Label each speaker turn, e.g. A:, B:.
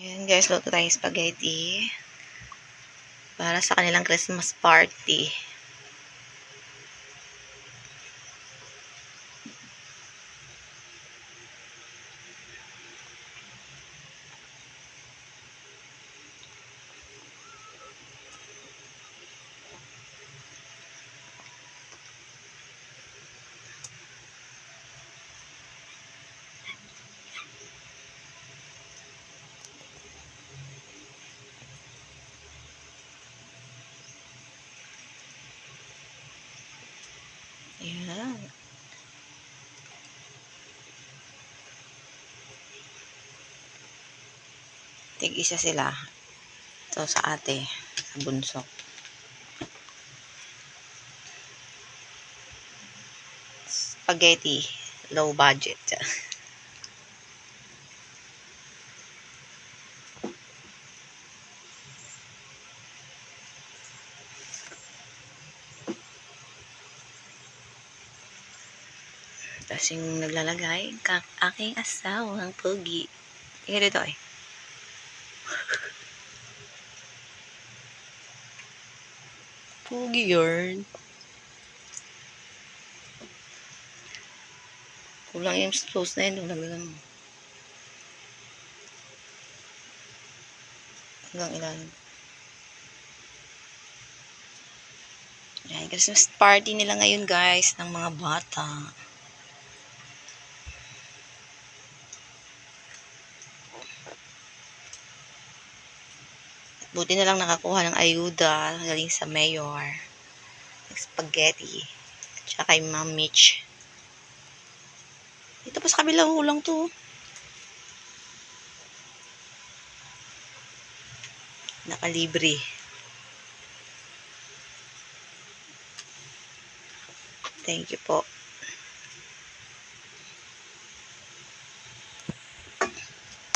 A: Ayan guys, luto tayong spaghetti. Para sa kanilang Christmas party. Ayan. Tig isa sila. Ito sa ate, sa bunso. Spaghetti, low budget. Tapos yung naglalagay, kak aking asawang pogi. Tingnan dito eh. Pogi yun. Kulang yung sauce na yun. Kulang lang. Hanggang ilan. Yan, Christmas party nila ngayon guys ng mga bata. Buti na lang nakakuha ng ayuda galing sa mayor. Spaghetti. At saka kay Ma'am Mitch. Dito pa sa kabilang ulang to. Nakalibre. Thank you po.